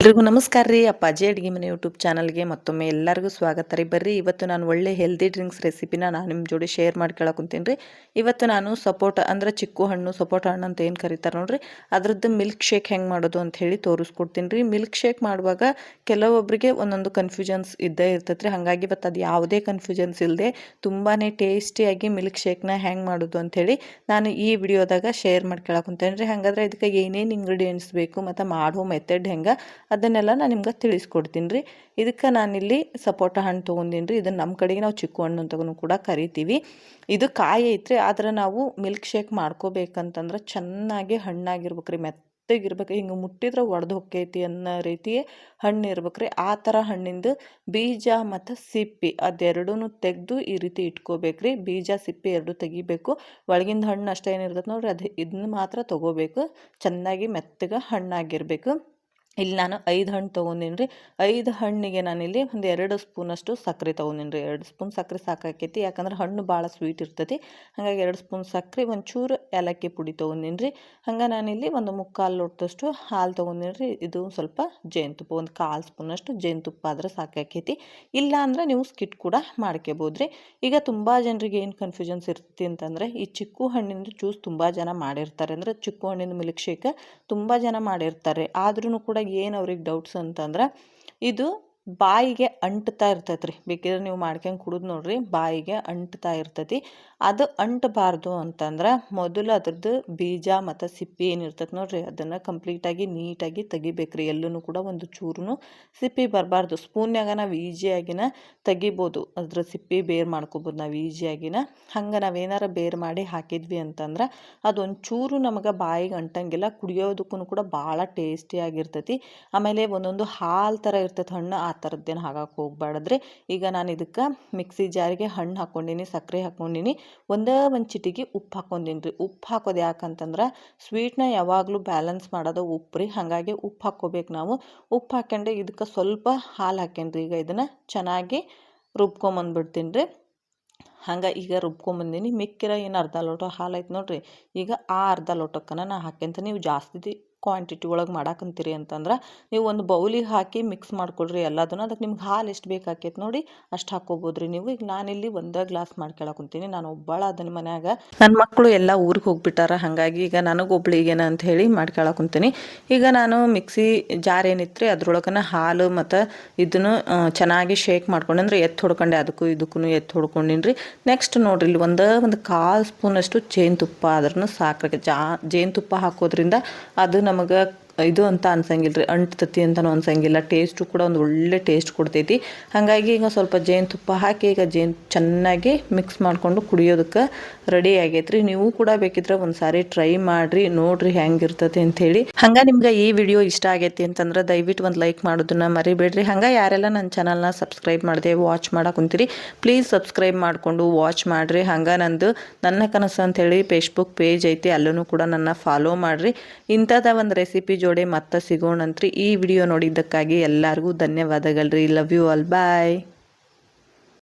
ಎಲ್ರಿಗೂ ನಮಸ್ಕಾರ ರೀ. ಅಪ್ಪಾಜಿ ಅಡುಗೆ ಮನೆ ಯೂಟ್ಯೂಬ್ ಚಾನಲ್ಗೆ ಮತ್ತೊಮ್ಮೆ ಎಲ್ಲರಿಗೂ ಸ್ವಾಗತ ರೀ. ಬರ್ರಿ, ಇವತ್ತು ನಾನು ಒಳ್ಳೆ ಹೆಲ್ದಿ ಡ್ರಿಂಕ್ಸ್ ರೆಸಿಪಿನ ನಾನು ನಿಮ್ಮ ಜೋಡಿ ಶೇರ್ ಮಾಡ್ಕೊಳಕುಂತೀನಿ ರೀ. ಇವತ್ತು ನಾನು ಸಪೋಟ ಅಂದ್ರೆ ಚಿಕ್ಕು ಹಣ್ಣು, ಸಪೋಟ ಹಣ್ಣು ಅಂತ ಏನು ಕರೀತಾರೆ ನೋಡ್ರಿ. ಅದ್ರದ್ದು ಮಿಲ್ಕ್ ಶೇಕ್ ಹೆಂಗೆ ಮಾಡೋದು ಅಂತ ಹೇಳಿ ತೋರಿಸ್ಕೊಡ್ತೀನಿ ರೀ. ಮಿಲ್ಕ್ ಶೇಕ್ ಮಾಡುವಾಗ ಕೆಲವೊಬ್ಬರಿಗೆ ಒಂದೊಂದು ಕನ್ಫ್ಯೂಷನ್ಸ್ ಇದ್ದೇ ಇರ್ತೈತೆ ರೀ ಹಾಗಾಗಿ ಇವತ್ತು ಅದು ಯಾವುದೇ ಕನ್ಫ್ಯೂಷನ್ಸ್ ಇಲ್ಲದೆ ತುಂಬಾ ಟೇಸ್ಟಿಯಾಗಿ ಮಿಲ್ಕ್ ಶೇಕ್ನ ಹೆಂಗೆ ಮಾಡೋದು ಅಂಥೇಳಿ ನಾನು ಈ ವಿಡಿಯೋದಾಗ ಶೇರ್ ಮಾಡ್ಕೊಳಕುಂತೇನೆ ರೀ ಹಾಗಾದ್ರೆ ಇದಕ್ಕೆ ಏನೇನು ಇಂಗ್ರೀಡಿಯೆಂಟ್ಸ್ ಬೇಕು ಮತ್ತು ಮಾಡೋ ಮೆಥಡ್ ಹೆಂಗೆ ಅದನ್ನೆಲ್ಲ ನಾನು ನಿಮ್ಗೆ ತಿಳಿಸ್ಕೊಡ್ತೀನಿ ರೀ. ಇದಕ್ಕೆ ನಾನಿಲ್ಲಿ ಸಪೋಟ ಹಣ್ಣು ತೊಗೊಂಡಿನಿ ರೀ. ಇದನ್ನು ನಮ್ಮ ಕಡೆಗೆ ನಾವು ಚಿಕ್ಕು ಹಣ್ಣು ಅಂತಗೂ ಕೂಡ ಕರಿತೀವಿ. ಇದು ಕಾಯಿ ಐತ್ರಿ. ಆದ್ರೆ ನಾವು ಮಿಲ್ಕ್ ಶೇಕ್ ಮಾಡ್ಕೋಬೇಕಂತಂದ್ರೆ ಚೆನ್ನಾಗಿ ಹಣ್ಣಾಗಿರ್ಬೇಕು ರೀ ಮೆತ್ತಗಿರ್ಬೇಕು. ಹಿಂಗೆ ಮುಟ್ಟಿದ್ರೆ ಒಡೆದು ಹೊಕ್ಕೈತಿ ಅನ್ನೋ ರೀತಿ ಹಣ್ಣು ಇರ್ಬೇಕು ರೀ ಆ ಥರ ಹಣ್ಣಿಂದು ಬೀಜ ಮತ್ತು ಸಿಪ್ಪಿ ಅದೆರಡೂ ತೆಗೆದು ಈ ರೀತಿ ಇಟ್ಕೋಬೇಕು ರೀ ಬೀಜ, ಸಿಪ್ಪಿ ಎರಡು ತೆಗಿಬೇಕು. ಒಳಗಿಂದ ಹಣ್ಣು ಅಷ್ಟೇ ಏನಿರ್ತದೆ ನೋಡ್ರಿ. ಅದು ಇದನ್ನ ಮಾತ್ರ ತೊಗೋಬೇಕು. ಚೆನ್ನಾಗಿ ಮೆತ್ತಗೆ ಹಣ್ಣಾಗಿರಬೇಕು. ಇಲ್ಲಿ ನಾನು ಐದು ಹಣ್ಣು ತೊಗೊಂಡಿನಿ ರೀ. ಐದು ಹಣ್ಣಿಗೆ ನಾನಿಲ್ಲಿ ಒಂದು ಎರಡು ಸ್ಪೂನಷ್ಟು ಸಕ್ಕರೆ ತೊಗೊಂಡಿನಿ ರೀ. ಎರಡು ಸ್ಪೂನ್ ಸಕ್ಕರೆ ಸಾಕಾಕೈತಿ, ಯಾಕಂದ್ರೆ ಹಣ್ಣು ಭಾಳ ಸ್ವೀಟ್ ಇರ್ತೈತಿ. ಹಾಗಾಗಿ ಎರಡು ಸ್ಪೂನ್ ಸಕ್ಕರೆ ಒಂಚೂರು ಏಲಕ್ಕಿ ಪುಡಿ ತೊಗೊಂಡಿನಿ ರೀ. ಹಂಗೆ ನಾನಿಲ್ಲಿ ಒಂದು ಮುಕ್ಕಾಲು ಲೋಟದಷ್ಟು ಹಾಲು ತೊಗೊಂಡಿನಿ ರೀ. ಇದು ಸ್ವಲ್ಪ ಜೇನುತುಪ್ಪ, ಒಂದು ಕಾಲು ಸ್ಪೂನಷ್ಟು ಜೇನುತುಪ್ಪ ಆದರೆ ಸಾಕಾಕೈತಿ. ಇಲ್ಲ ಅಂದ್ರೆ ನೀವು ಸ್ಕಿಟ್ ಕೂಡ ಮಾಡ್ಕೋಬೋದು ರೀ. ಈಗ ತುಂಬ ಜನರಿಗೆ ಏನು ಕನ್ಫ್ಯೂಷನ್ಸ್ ಇರ್ತೈತಿ ಅಂತಂದರೆ, ಈ ಚಿಕ್ಕು ಹಣ್ಣಿನ ಜ್ಯೂಸ್ ತುಂಬ ಜನ ಮಾಡಿರ್ತಾರೆ. ಅಂದರೆ ಚಿಕ್ಕು ಹಣ್ಣಿನ ಮಿಲ್ಕ್ ಶೇಕ್ ತುಂಬ ಜನ ಮಾಡಿರ್ತಾರೆ. ಆದ್ರೂ ಕೂಡ ಏನು ಅವ್ರಿಗೆ ಡೌಟ್ಸ್ ಅಂತಂದ್ರೆ ಇದು ಬಾಯಿಗೆ ಅಂಟ್ತಾ ಇರ್ತೈತೆ ರೀ ಬೇಕಿದ್ರೆ ನೀವು ಮಾಡ್ಕೊಂಡು ಕುಡಿದು ನೋಡ್ರಿ, ಬಾಯಿಗೆ ಅಂಟ್ತಾ ಇರ್ತೈತಿ. ಅದು ಅಂಟಬಾರ್ದು ಅಂತಂದ್ರೆ ಮೊದಲು ಅದ್ರದ್ದು ಬೀಜ ಮತ್ತು ಸಿಪ್ಪಿ ಏನಿರ್ತೈತೆ ನೋಡ್ರಿ, ಅದನ್ನು ಕಂಪ್ಲೀಟಾಗಿ ನೀಟಾಗಿ ತೆಗಿಬೇಕು ರೀ ಎಲ್ಲೂ ಕೂಡ ಒಂದು ಚೂರು ಸಿಪ್ಪಿ ಬರಬಾರ್ದು. ಸ್ಪೂನ್ಯಾಗ ನಾವು ಈಜಿಯಾಗಿನ ತೆಗಿಬೋದು. ಅದ್ರ ಸಿಪ್ಪಿ ಬೇರ್ ಮಾಡ್ಕೋಬೋದು ನಾವು ಈಜಿಯಾಗಿನ ಹಂಗೆ ನಾವೇನಾರ ಬೇರ್ ಮಾಡಿ ಹಾಕಿದ್ವಿ ಅಂತಂದ್ರೆ ಅದೊಂದು ಚೂರು ನಮಗೆ ಬಾಯಿಗೆ ಅಂಟಂಗಿಲ್ಲ ಕುಡಿಯೋದಕ್ಕೂ ಕೂಡ ಭಾಳ ಟೇಸ್ಟಿಯಾಗಿರ್ತೈತಿ ಆಮೇಲೆ ಒಂದೊಂದು ಹಾಲು ಥರ ಇರ್ತೈತೆ, ಹಣ್ಣು ಆ ಥರದ್ದೇನು ಹಾಕಕ್ಕೆ ಹೋಗ್ಬಾರ್ದ್ರಿ. ಈಗ ನಾನು ಇದಕ್ಕೆ ಮಿಕ್ಸಿ ಜಾರಿಗೆ ಹಣ್ಣು ಹಾಕ್ಕೊಂಡಿನಿ ಸಕ್ಕರೆ ಹಾಕ್ಕೊಂಡಿನಿ ಒಂದೇ ಒಂದು ಚಿಟಿಗೆ ಉಪ್ಪು ಹಾಕ್ಕೊಂಡಿನಿ ರೀ ಉಪ್ಪು ಹಾಕೋದು ಯಾಕಂತಂದ್ರೆ ಸ್ವೀಟ್ನ ಯಾವಾಗಲೂ ಬ್ಯಾಲೆನ್ಸ್ ಮಾಡೋದು ಉಪ್ಪು ರೀ ಹಾಗಾಗಿ ಉಪ್ಪು ಹಾಕ್ಕೋಬೇಕು ನಾವು. ಉಪ್ಪು ಹಾಕ್ಕೊಂಡು ಇದಕ್ಕೆ ಸ್ವಲ್ಪ ಹಾಲು ಹಾಕ್ಯಂಡ್ರಿ. ಈಗ ಇದನ್ನು ಚೆನ್ನಾಗಿ ರುಬ್ಕೊಂಬಂದ್ಬಿಡ್ತೀನಿ ರೀ ಹಂಗೆ ಈಗ ರುಬ್ಕೊಂಬಂದಿನಿ. ಮಿಕ್ಕಿರೋ ಏನು ಅರ್ಧ ಲೋಟ ಹಾಲು ಐತೆ ನೋಡ್ರಿ. ಈಗ ಆ ಅರ್ಧ ಲೋಟಕ್ಕನ ನಾ ಹಾಕ್ಯಂತ ನೀವು ಜಾಸ್ತಿ ಕ್ವಾಂಟಿಟಿ ಒಳಗೆ ಮಾಡಾಕಂತೀರಿ ಅಂತಂದ್ರೆ ನೀವು ಒಂದು ಬೌಲಿಗೆ ಹಾಕಿ ಮಿಕ್ಸ್ ಮಾಡ್ಕೊಳ್ರಿ ಎಲ್ಲದನ್ನು. ಅದಕ್ಕೆ ನಿಮ್ಗೆ ಹಾಲು ಎಷ್ಟು ಬೇಕಾಕೈತೆ ನೋಡಿ ಅಷ್ಟು ಹಾಕ್ಕೋಬೋದ್ರಿ ನೀವು. ಈಗ ನಾನಿಲ್ಲಿ ಒಂದೇ ಗ್ಲಾಸ್ ಮಾಡ್ಕೊಳಕುಂತೀನಿ ನಾನು ಒಬ್ಬಳ ಅದನ್ನ ಮನ್ಯಾಗ ನನ್ನ ಮಕ್ಕಳು ಎಲ್ಲ ಊರಿಗೆ ಹೋಗ್ಬಿಟ್ಟಾರ. ಹಾಗಾಗಿ ಈಗ ನನಗೊಬ್ಳಿಗೇನ ಅಂತ ಹೇಳಿ ಮಾಡ್ಕೊಳಕುಂತೀನಿ ಈಗ ನಾನು ಮಿಕ್ಸಿ ಜಾರ್ ಏನಿತ್ತು ರೀ ಅದ್ರೊಳಗನ ಹಾಲು ಮತ್ತು ಇದನ್ನು ಚೆನ್ನಾಗಿ ಶೇಕ್ ಮಾಡ್ಕೊಂಡು ಅಂದ್ರೆ ಎತ್ತು ಹೊಡ್ಕೊಂಡೆ. ಅದಕ್ಕೂ ಇದಕ್ಕೂ ಎತ್ತು ಹೊಡ್ಕೊಂಡಿನಿ ರೀ ನೆಕ್ಸ್ಟ್ ನೋಡ್ರಿ ಇಲ್ಲಿ ಒಂದು ಒಂದು ಕಾಲು ಸ್ಪೂನಷ್ಟು ಜೇನುತುಪ್ಪ ಅದ್ರೂ ಸಾಕ್ರಿ. ಜಾ, ಜೇನುತುಪ್ಪ ಹಾಕೋದ್ರಿಂದ ಅದು ನಮಗೆ ಇದು ಅಂತ ಅನ್ಸಂಗಿಲ್ಲ ರೀ ಅಂಟ್ತತಿ ಅನ್ಸಂಗಿಲ್ಲ ಟೇಸ್ಟು ಕೂಡ ಒಂದು ಒಳ್ಳೆ ಟೇಸ್ಟ್ ಕೊಡ್ತೈತಿ. ಹಾಗಾಗಿ ಈಗ ಸ್ವಲ್ಪ ಜೇನುತುಪ್ಪ ಹಾಕಿ ಈಗ ಜೇನು ಚೆನ್ನಾಗಿ ಮಿಕ್ಸ್ ಮಾಡಿಕೊಂಡು ಕುಡಿಯೋದಕ್ಕೆ ರೆಡಿ ಆಗೈತ್ರಿ. ನೀವು ಕೂಡ ಬೇಕಿದ್ರೆ ಒಂದು ಸಾರಿ ಟ್ರೈ ಮಾಡಿರಿ, ನೋಡ್ರಿ ಹೆಂಗಿರ್ತತಿ ಅಂಥೇಳಿ ಹಂಗೆ ನಿಮ್ಗೆ ಈ ವಿಡಿಯೋ ಇಷ್ಟ ಆಗೈತಿ ಅಂತಂದ್ರೆ ದಯವಿಟ್ಟು ಒಂದು ಲೈಕ್ ಮಾಡೋದನ್ನ ಮರಿಬೇಡ್ರಿ. ಹಂಗೆ ಯಾರೆಲ್ಲ ನನ್ನ ಚಾನಲ್ನ ಸಬ್ಸ್ಕ್ರೈಬ್ ಮಾಡಿದೆ ವಾಚ್ ಮಾಡಕ್ಕೆ ಕುಂತೀರಿ ಪ್ಲೀಸ್ ಸಬ್ಸ್ಕ್ರೈಬ್ ಮಾಡಿಕೊಂಡು ವಾಚ್ ಮಾಡಿರಿ. ಹಂಗೆ ನಂದು ನನ್ನ ಕನಸು ಅಂಥೇಳಿ ಫೇಸ್ಬುಕ್ ಪೇಜ್ ಐತಿ, ಅಲ್ಲೂ ಕೂಡ ನನ್ನ ಫಾಲೋ ಮಾಡಿರಿ. ಇಂಥದ ಒಂದು ರೆಸಿಪಿ ಜೋಡಿ ಮತ್ತೆ ಸಿಗೋಣಂತ್ರಿ ಈ ವಿಡಿಯೋ ನೋಡಿದ್ದಕ್ಕಾಗಿ ಎಲ್ಲರಿಗೂ ಧನ್ಯವಾದಗಳು ರೀ ಲವ್ ಯು ಆಲ್ ಬಾಯ್